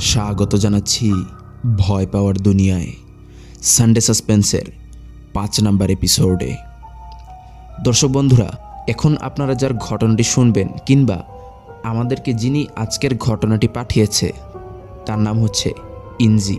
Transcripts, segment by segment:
স্বাগত জানাচ্ছি ভয় পাওয়ার দুনিয়ায় সানডে সাসপেন্সের পাঁচ নাম্বার এপিসোডে। দর্শক বন্ধুরা, এখন আপনারা যার ঘটনাটি শুনবেন কিংবা আমাদেরকে যিনি আজকের ঘটনাটি পাঠিয়েছে, তার নাম হচ্ছে ইনজি।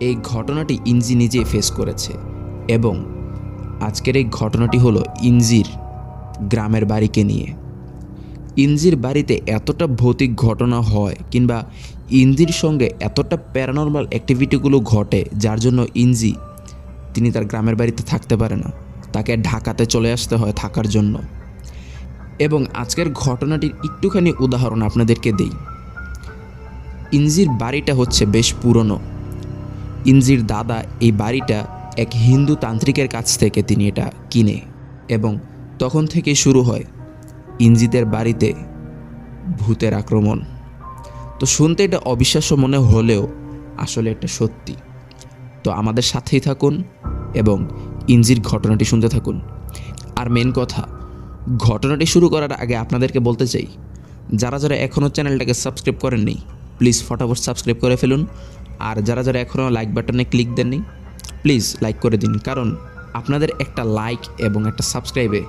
এই ঘটনাটি ইনজি নিজেই ফেস করেছে এবং আজকের এই ঘটনাটি হলো ইনজির গ্রামের বাড়িকে নিয়ে। ইনজির বাড়িতে এতটা ভৌতিক ঘটনা হয় কিংবা ইনজির সঙ্গে এতটা প্যারানর্মাল অ্যাক্টিভিটিগুলো ঘটে, যার জন্য ইঞ্জি, তিনি তার গ্রামের বাড়িতে থাকতে পারে না। তাকে ঢাকাতে চলে আসতে হয় থাকার জন্য। এবং আজকের ঘটনাটির একটুখানি উদাহরণ আপনাদেরকে দেই। ইঞ্জির বাড়িটা হচ্ছে বেশ পুরনো। ইঞ্জির দাদা এই বাড়িটা এক হিন্দু তান্ত্রিকের কাছ থেকে তিনি এটা কিনে এবং তখন থেকে শুরু হয়। ইঞ্জিদের বাড়িতে ভূতের আক্রমণ। তো শুনতে এটা অবিশ্বাস্য মনে হলেও আসলে এটা সত্যি। তো আমাদের সাথেই থাকুন এবং ইঞ্জির ঘটনাটি শুনতে থাকুন। আর মেন কথা, ঘটনাটি শুরু করার আগে আপনাদেরকে বলতে চাই, যারা যারা এখনও চ্যানেলটাকে সাবস্ক্রাইব করেননি প্লিজ ফটাফট সাবস্ক্রাইব করে ফেলুন। আর যারা যারা এখনও লাইক বাটনে ক্লিক দেননি প্লিজ লাইক করে দিন। কারণ আপনাদের একটা লাইক এবং একটা সাবস্ক্রাইবে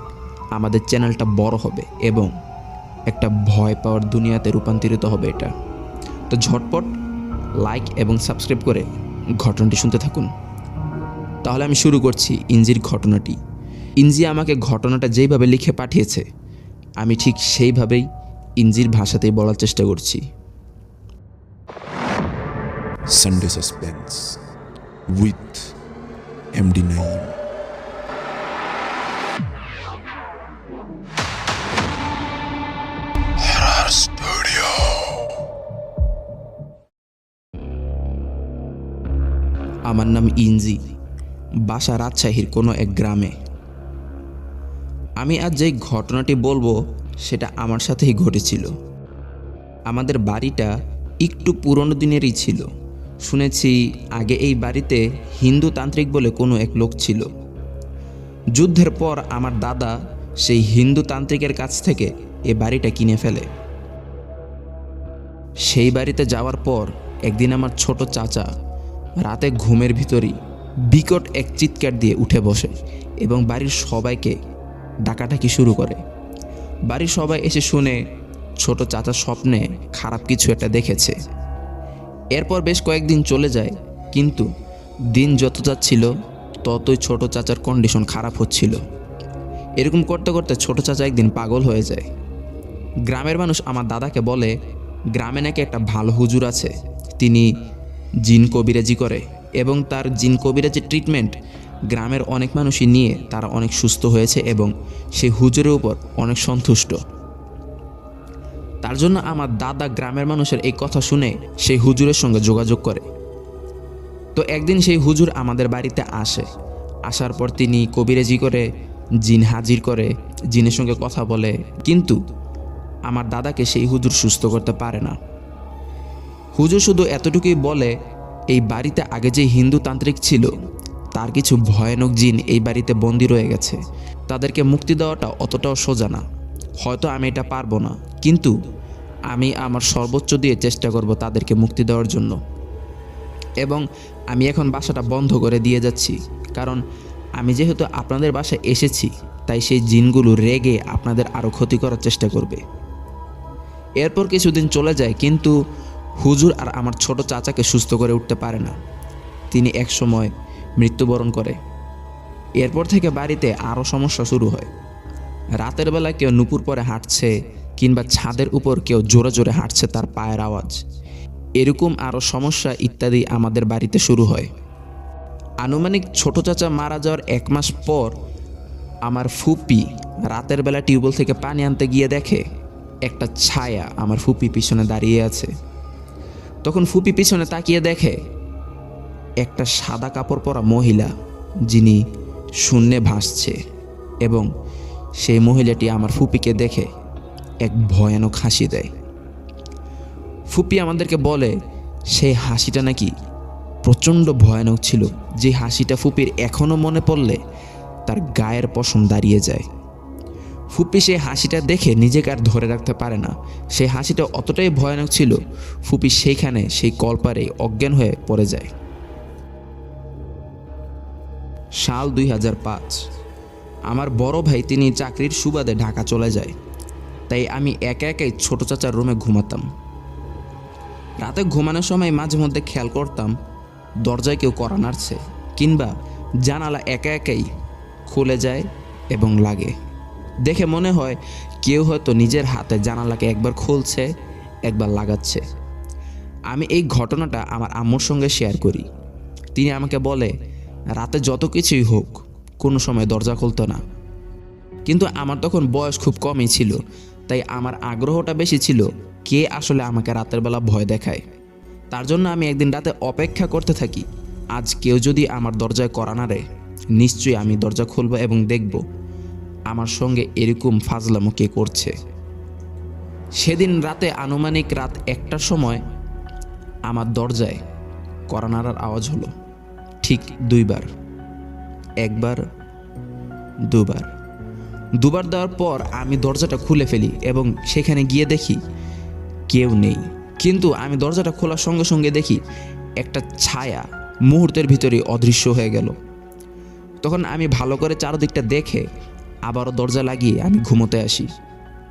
আমাদের চ্যানেলটা বড় হবে এবং একটা ভয় পাওয়ার দুনিয়াতে রূপান্তরিত হবে এটা। তো ঝটপট লাইক এবং সাবস্ক্রাইব করে ঘটনাটি শুনতে থাকুন। তাহলে আমি শুরু করছি ইঞ্জির ঘটনাটি। ইঞ্জি আমাকে ঘটনাটা যেইভাবে লিখে পাঠিয়েছে, আমি ঠিক সেইভাবেই ইঞ্জির ভাষাতেই বলার চেষ্টা করছি। Sunday suspense with MD Naeem. আমার নাম ইঞ্জি বাসা রাজশাহীর কোনো এক গ্রামে। আমি আজ যে ঘটনাটি বলব, সেটা আমার সাথেই ঘটেছিল। আমাদের বাড়িটা একটু পুরনো দিনেরই ছিল। শুনেছি আগে এই বাড়িতে হিন্দু তান্ত্রিক বলে কোনো এক লোক ছিল। যুদ্ধের পর আমার দাদা সেই হিন্দু তান্ত্রিকের কাছ থেকে এ বাড়িটা কিনে ফেলে। সেই বাড়িতে যাওয়ার পর একদিন আমার ছোট চাচা রাতে ঘুমের ভিতরই বিকট এক চিৎকার দিয়ে উঠে বসে এবং বাড়ির সবাইকে ডাকাডাকি শুরু করে। বাড়ির সবাই এসে শুনে ছোট চাচা স্বপ্নে খারাপ কিছু একটা দেখেছে। এরপর বেশ কয়েকদিন চলে যায়, কিন্তু দিন যত যাচ্ছিল, ততই ছোট চাচার কন্ডিশন খারাপ হচ্ছিল। এরকম করতে করতে ছোট চাচা একদিন পাগল হয়ে যায়। গ্রামের মানুষ আমার দাদাকে বলে, গ্রামে নাকি একটা ভালো হুজুর আছে, তিনি জিন কবিরাজি করে এবং তার জিন কবিরাজি ট্রিটমেন্ট গ্রামের অনেক মানুষই নিয়ে তারা অনেক সুস্থ হয়েছে এবং সেই হুজুরের উপর অনেক সন্তুষ্ট। তার জন্য আমার দাদা গ্রামের মানুষের এই কথা শুনে সেই হুজুরের সঙ্গে যোগাযোগ করে। তো একদিন সেই হুজুর আমাদের বাড়িতে আসে। আসার পর তিনি কবিরাজি করে, জিন হাজির করে, জিনের সঙ্গে কথা বলে। কিন্তু আমার দাদাকে সেই হুজুর সুস্থ করতে পারে না। হুজুর শুধু এতটুকুই বলে, এই বাড়িতে আগে যে হিন্দু তান্ত্রিক ছিল, তার কিছু ভয়ানক জিন এই বাড়িতে বন্দি রয়ে গেছে। তাদেরকে মুক্তি দেওয়াটা অতটাও সোজা না। হয়তো আমি এটা পারব না, কিন্তু আমি আমার সর্বোচ্চ দিয়ে চেষ্টা করব তাদেরকে মুক্তি দেওয়ার জন্য। এবং আমি এখন বাসাটা বন্ধ করে দিয়ে যাচ্ছি, কারণ আমি যেহেতু আপনাদের বাসায় এসেছি, তাই সেই জিনগুলো রেগে আপনাদের আরও ক্ষতি করার চেষ্টা করবে। এরপর কিছুদিন চলে যায়, কিন্তু হুজুর আর আমার ছোট চাচাকে সুস্থ করে উঠতে পারে না। তিনি একসময় মৃত্যুবরণ করে। এরপর থেকে বাড়িতে আরও সমস্যা শুরু হয়। রাতের বেলা কেউ নুপুর পরে হাঁটছে কিংবা ছাদের উপর কেউ জোরে জোরে হাঁটছে তার পায়ের আওয়াজ। এরকম আরও সমস্যা ইত্যাদি আমাদের বাড়িতে শুরু হয়। আনুমানিক ছোট চাচা মারা যাওয়ার এক মাস পর আমার ফুপি রাতের বেলা টিউবওয়েল থেকে পানি আনতে গিয়ে দেখে, একটা ছায়া আমার ফুপি পিছনে দাঁড়িয়ে আছে। তখন ফুপি পিছনে তাকিয়ে দেখে, একটা সাদা কাপড় পরা মহিলা যিনি শূন্যে ভাসছে এবং সেই মহিলাটি আমার ফুপিকে দেখে এক ভয়ানক হাসি দেয়। ফুপি আমাদেরকে বলে, সেই হাসিটা নাকি প্রচণ্ড ভয়ানক ছিল। যে হাসিটা ফুপির এখনও মনে পড়লে তার গায়ের পশম দাঁড়িয়ে যায়। ফুপি সেই হাসিটা দেখে নিজেকে আর ধরে রাখতে পারে না। সেই হাসিটা অতটাই ভয়ানক ছিল, ফুপি সেইখানে সেই কলপারে অজ্ঞান হয়ে পড়ে যায়। সাল দুই হাজার পাঁচ। আমার বড় ভাই তিনি চাকরির সুবাদে ঢাকা চলে যায়। তাই আমি একা একাই ছোট চাচার রুমে ঘুমাতাম। রাতে ঘুমানোর সময় মাঝে মধ্যে খেয়াল করতাম, দরজায় কেউ করা নাড়ছে, কিংবা জানালা একা একাই খুলে যায় এবং লাগে। দেখে মনে হয় কেউ হয়তো নিজের হাতে জানালাকে একবার খুলছে, একবার লাগাচ্ছে। আমি এই ঘটনাটা আমার আম্মুর সঙ্গে শেয়ার করি। তিনি আমাকে বলে, রাতে যত কিছুই হোক, কোনো সময় দরজা খুলতো না। কিন্তু আমার তখন বয়স খুব কমই ছিল, তাই আমার আগ্রহটা বেশি ছিল কে আসলে আমাকে রাতের বেলা ভয় দেখায়। তার জন্য আমি একদিন রাতে অপেক্ষা করতে থাকি, আজ কেউ যদি আমার দরজায় করা নাড়ে, নিশ্চয়ই আমি দরজা খুলব এবং দেখব। আমার সঙ্গে এরকম ফাজলামো কে করছে? সেদিন রাতে আনুমানিক রাত একটার সময় আমার দরজায় করা নাড়ার আওয়াজ হলো। ঠিক দুইবার। একবার, দুবার। দুবার দেওয়ার পর আমি দরজাটা খুলে ফেলি এবং সেখানে গিয়ে দেখি কেউ নেই। কিন্তু আমি দরজাটা খোলার সঙ্গে সঙ্গে দেখি একটা ছায়া মুহূর্তের ভিতরে অদৃশ্য হয়ে গেল। তখন আমি ভালো করে চারদিকটা দেখে আবারও দরজা লাগিয়ে আমি ঘুমোতে আসি।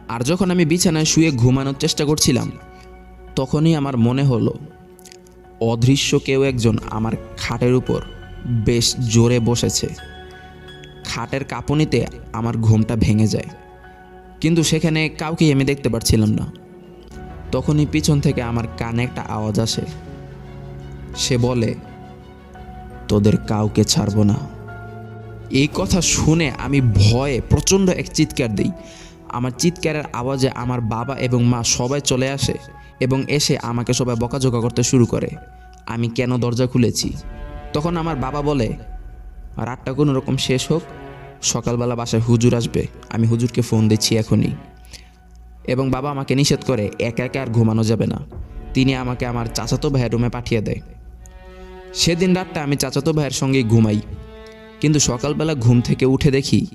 আর যখন আমি বিছানায় শুয়ে ঘুমানোর চেষ্টা করছিলাম, তখনই আমার মনে হলো, অদৃশ্য কেউ একজন আমার খাটের উপর বেশ জোরে বসেছে। খাটের কাঁপুনিতে আমার ঘুমটা ভেঙে যায়। কিন্তু সেখানে কাউকেই আমি দেখতে পাচ্ছিলাম না। তখনই পিছন থেকে আমার কানে একটা আওয়াজ আসে। সে বলে, তোদের কাউকে ছাড়বো না। এই কথা শুনে আমি ভয়ে প্রচণ্ড এক চিৎকার দিই। আমার চিৎকারের আওয়াজে আমার বাবা এবং মা সবাই চলে আসে এবং এসে আমাকে সবাই বকাঝোকা করতে শুরু করে। আমি কেন দরজা খুলেছি? তখন আমার বাবা বলে, রাতটা কোনো রকম শেষ হোক। সকালবেলা বাসায় হুজুর আসবে। আমি হুজুরকে ফোন দিচ্ছি এখনই। এবং বাবা আমাকে নিষেধ করে, একা একা আর ঘুমানো যাবে না। তিনি আমাকে আমার চাচাতো ভাইয়ের রুমে পাঠিয়ে দেয়। সেদিন রাতটা আমি চাচাতো ভাইয়ের সঙ্গেই ঘুমাই। কিন্তু সকালবেলা ঘুম থেকে উঠে দেখি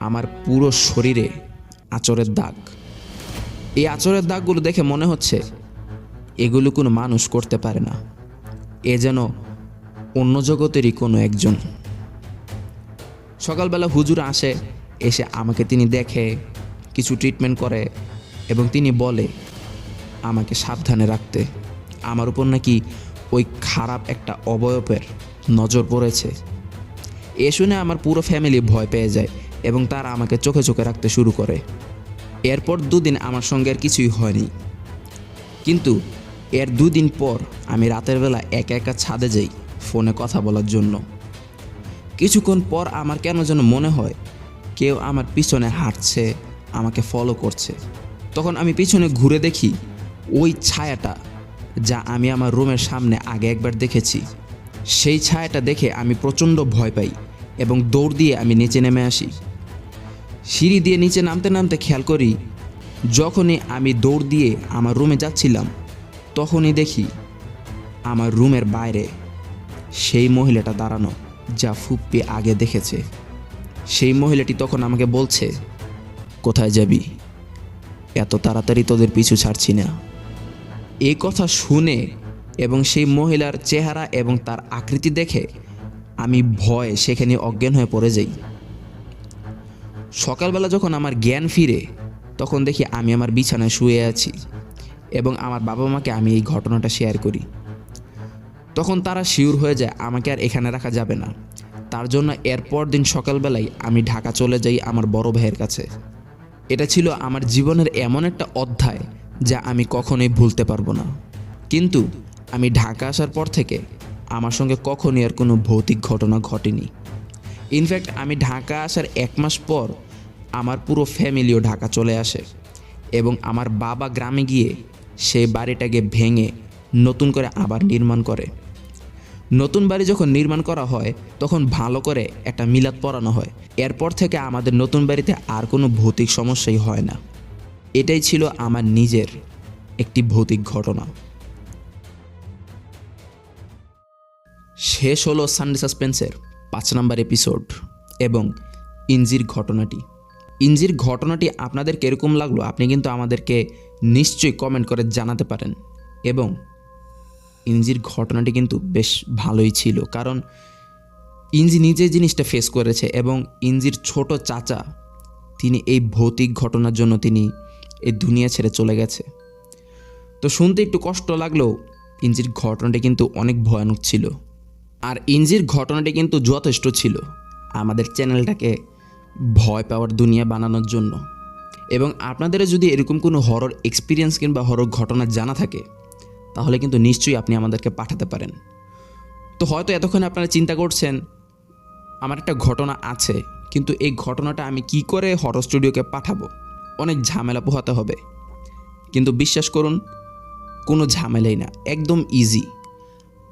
আমার পুরো শরীরে আচরের দাগ। এই আচরের দাগগুলো দেখে মনে হচ্ছে এগুলো কোনো মানুষ করতে পারে না। এ যেন অন্য জগতেরই কোনো একজন। সকালবেলা হুজুর আসে, এসে আমাকে তিনি দেখে, কিছু ট্রিটমেন্ট করে এবং তিনি বলে, আমাকে সাবধানে রাখতে। আমার উপর নাকি ওই খারাপ একটা অবয়বের নজর পড়েছে। এ শুনে আমার পুরো ফ্যামিলি ভয় পেয়ে যায় এবং তারা আমাকে চোখে চোখে রাখতে শুরু করে। এরপর দুদিন আমার সঙ্গে আর কিছুই হয়নি। কিন্তু এর দুদিন পর আমি রাতের বেলা একা একা ছাদে যাই ফোনে কথা বলার জন্য। কিছুক্ষণ পর আমার কেন যেন মনে হয় কেউ আমার পিছনে হাঁটছে, আমাকে ফলো করছে। তখন আমি পিছনে ঘুরে দেখি ওই ছায়াটা যা আমি আমার রুমের সামনে আগে একবার দেখেছি। সেই ছায়াটা দেখে আমি প্রচণ্ড ভয় পাই এবং দৌড় দিয়ে আমি নিচে নেমে আসি। সিঁড়ি দিয়ে নিচে নামতে নামতে খেয়াল করি, যখনই আমি দৌড় দিয়ে আমার রুমে যাচ্ছিলাম, তখনই দেখি আমার রুমের বাইরে সেই মহিলাটা দাঁড়ানো যা ফুপ্পি আগে দেখেছে। সেই মহিলাটি তখন আমাকে বলছে, কোথায় যাবি? এত তাড়াতাড়ি তোদের পিছু ছাড়ছি না। এই কথা শুনে এবং সেই মহিলার চেহারা এবং তার আকৃতি দেখে আমি ভয়ে সেখানে অজ্ঞান হয়ে পড়ে যাই। সকালবেলা যখন আমার জ্ঞান ফিরে, তখন দেখি আমি আমার বিছানায় শুয়ে আছি এবং আমার বাবা মাকে আমি এই ঘটনাটা শেয়ার করি। তখন তারা শিওর হয়ে যায়, আমাকে আর এখানে রাখা যাবে না। তার জন্য এরপর দিন সকালবেলায় আমি ঢাকা চলে যাই আমার বড় ভাইয়ের কাছে। এটা ছিল আমার জীবনের এমন একটা অধ্যায় যা আমি কখনোই ভুলতে পারব না। কিন্তু আমি ঢাকা আসার পর থেকে আমার সঙ্গে কখনই আর কোনো ভৌতিক ঘটনা ঘটেনি। ইনফ্যাক্ট আমি ঢাকা আসার এক মাস পর আমার পুরো ফ্যামিলিও ঢাকা চলে আসে এবং আমার বাবা গ্রামে গিয়ে সেই বাড়িটাকে ভেঙে নতুন করে আবার নির্মাণ করে। নতুন বাড়ি যখন নির্মাণ করা হয়, তখন ভালো করে একটা মিলাদ পড়ানো হয়। এরপর থেকে আমাদের নতুন বাড়িতে আর কোনো ভৌতিক সমস্যাই হয় না। এটাই ছিল আমার নিজের একটি ভৌতিক ঘটনা। শেষ হলো সানডে সাসপেন্সের পাঁচ নাম্বার এপিসোড এবং ইঞ্জির ঘটনাটি। ইঞ্জির ঘটনাটি আপনাদের কীরকম লাগল আপনি কিন্তু আমাদেরকে নিশ্চয়ই কমেন্ট করে জানাতে পারেন এবং ইঞ্জির ঘটনাটি কিন্তু বেশ ভালোই ছিল কারণ ইঞ্জি নিজে জিনিসটা ফেস করেছে এবং ইঞ্জির ছোট চাচা তিনি এই ভৌতিক ঘটনার জন্য তিনি এই দুনিয়া ছেড়ে চলে গেছে। তো শুনতে একটু কষ্ট লাগলেও ইঞ্জির ঘটনাটি কিন্তু অনেক ভয়ানক ছিল। আর ইঞ্জির ঘটনাটি কিন্তু যথেষ্ট ছিল। আমাদের চ্যানেলটাকে ভয় পাওয়ার দুনিয়া বানানোর জন্য। এবং আপনাদের যদি এরকম কোনো হরর এক্সপিরিয়েন্স কিংবা হরর ঘটনা জানা থাকে, তাহলে কিন্তু নিশ্চয়ই আপনি আমাদেরকে পাঠাতে পারেন। তো হয়তো এতক্ষণ আপনারা চিন্তা করছেন, আমার একটা ঘটনা আছে, কিন্তু এই ঘটনাটা আমি কি করে হরর স্টুডিওকে পাঠাবো? অনেক ঝামেলা পোহাতে হবে। কিন্তু বিশ্বাস করুন, কোনো ঝামেলাই না, একদম ইজি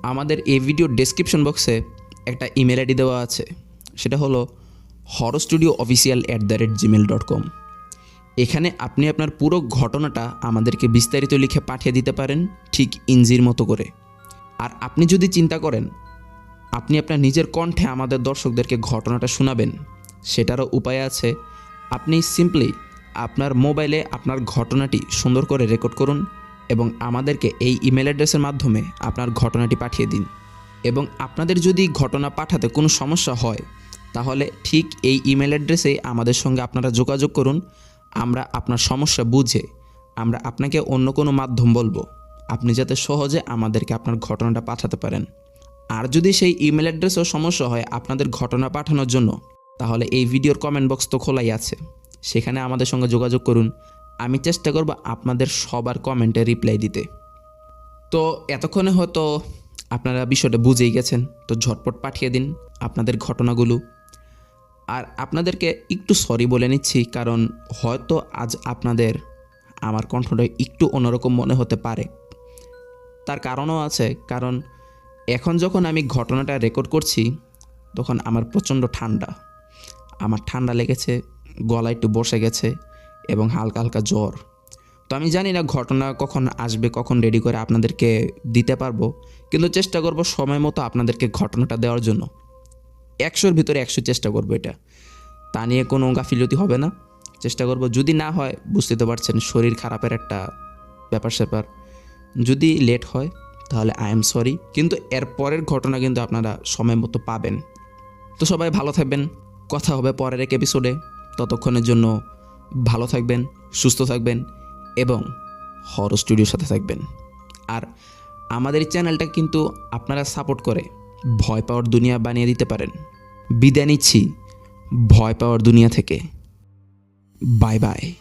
আমাদের এই ভিডিও ডেসক্রিপশন বক্সে একটা ইমেল আইডি দেওয়া আছে। সেটা হলো horror studio official at the rate Gmail dot com এখানে আপনি আপনার পুরো ঘটনাটা আমাদেরকে বিস্তারিত লিখে পাঠিয়ে দিতে পারেন ঠিক ইঞ্জির মতো করে। আর আপনি যদি চিন্তা করেন, আপনি আপনার নিজের কণ্ঠে আমাদের দর্শকদেরকে ঘটনাটা শোনাবেন, সেটারও উপায় আছে। আপনি সিম্পলি আপনার মোবাইলে আপনার ঘটনাটি সুন্দর করে রেকর্ড করুন এবং আমাদেরকে এই ইমেল অ্যাড্রেসের মাধ্যমে আপনার ঘটনাটি পাঠিয়ে দিন। এবং আপনাদের যদি ঘটনা পাঠাতে কোনো সমস্যা হয়, তাহলে ঠিক এই ইমেল অ্যাড্রেসে আমাদের সঙ্গে আপনারা যোগাযোগ করুন। আমরা আপনার সমস্যা বুঝে আমরা আপনাকে অন্য কোনো মাধ্যম বলব। আপনি যাতে সহজে আমাদেরকে আপনার ঘটনাটা পাঠাতে পারেন। আর যদি সেই ইমেল অ্যাড্রেসেও সমস্যা হয় আপনাদের ঘটনা পাঠানোর জন্য, তাহলে এই ভিডিওর কমেন্ট বক্স তো খোলাই আছে। সেখানে আমাদের সঙ্গে যোগাযোগ করুন। আমি চেষ্টা করব আপনাদের সবার কমেন্টে রিপ্লাই দিতে। তো এতক্ষণে হয়তো আপনারা বিষয়টা বুঝেই গেছেন, তো ঝটপট পাঠিয়ে দিন আপনাদের ঘটনাগুলো। আর আপনাদেরকে একটু সরি বলে নিচ্ছি, কারণ হয়তো আজ আপনাদের আমার কণ্ঠটা একটু অন্যরকম মনে হতে পারে। তার কারণও আছে, কারণ এখন যখন আমি ঘটনাটা রেকর্ড করছি, তখন আমার প্রচণ্ড ঠান্ডা। আমার ঠান্ডা লেগেছে, গলা একটু বসে গেছে এবং হালকা হালকা জ্বর। তো আমি জানি না ঘটনা কখন আসবে, কখন রেডি করে আপনাদেরকে দিতে পারব, কিন্তু চেষ্টা করব সময় মতো আপনাদেরকে ঘটনাটা দেওয়ার জন্য। একশোর ভিতরে একশো চেষ্টা করব এটা। তা নিয়ে কোনো গাফিলতি হবে না। চেষ্টা করব, যদি না হয়, বুঝতে তো পারছেন, শরীর খারাপের একটা ব্যাপার স্যাপার। যদি লেট হয়, তাহলে আই এম সরি কিন্তু এর পরের ঘটনা কিন্তু আপনারা সময় মতো পাবেন। তো সবাই ভালো থাকবেন। কথা হবে পরের এক এপিসোডে ততক্ষণের জন্য ভালো থাকবেন, সুস্থ থাকবেন এবং হর স্টুডিওর সাথে থাকবেন। আর আমাদের চ্যানেলটা কিন্তু আপনারা সাপোর্ট করে ভয় পাওয়ার দুনিয়া বানিয়ে দিতে পারেন। বিদায় নিচ্ছি ভয় পাওয়ার দুনিয়া থেকে। Bye bye.